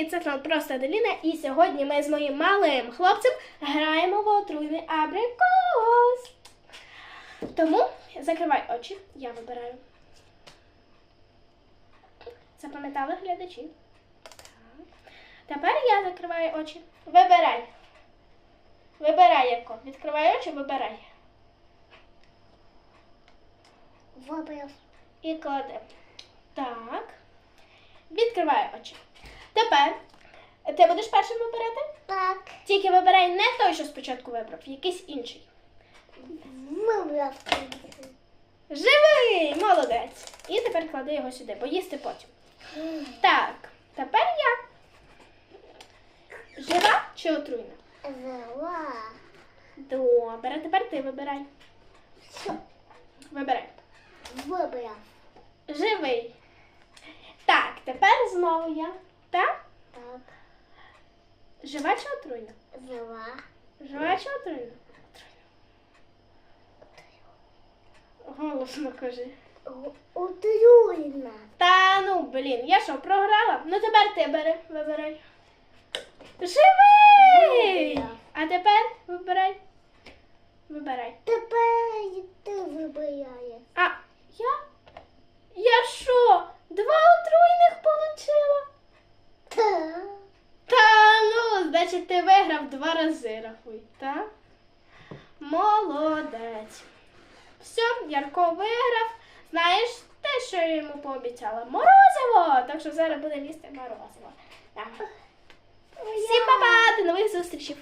Привіт, це канал Просто Аделіна, і сьогодні ми з моїм малим хлопцем граємо в отруйний абрикос. Тому закривай очі, я вибираю. Запам'ятали глядачі? Так. Тепер я закриваю очі. Вибирай. Вибирай, Ярко. Відкривай очі, вибирай. Вибрав. І кладемо. Так. Відкривай очі. Тепер ти будеш першим вибирати? Так. Тільки вибирай не той, що спочатку вибрав, якийсь інший. Живий! Молодець! І тепер клади його сюди, бо їсти потім. Так, тепер я. Жива чи отруйна? Зела. Добре, тепер ти вибирай. Що? Вибирай. Вибрав. Живий. Так, тепер знову я. Так? Так. Жива чи отруйна? Зела. Жива чи отруйна? Голосно кажи. Отруйна. Та ну, блін, я що, програла? Ну тепер ти бери, вибирай. Живий! А тепер вибирай. Вибирай. Тепер ти вибираєш. А я? Я що? Два отруйних получила? Так. Та ну, значить, ти виграв два рази, рахуй, так? Молодець. Все, Ярко виграв. Знаєш те, що я йому пообіцяла? Морозиво! Так що зараз буде їсти морозиво. Так. Всім па-па, до нових зустрічей!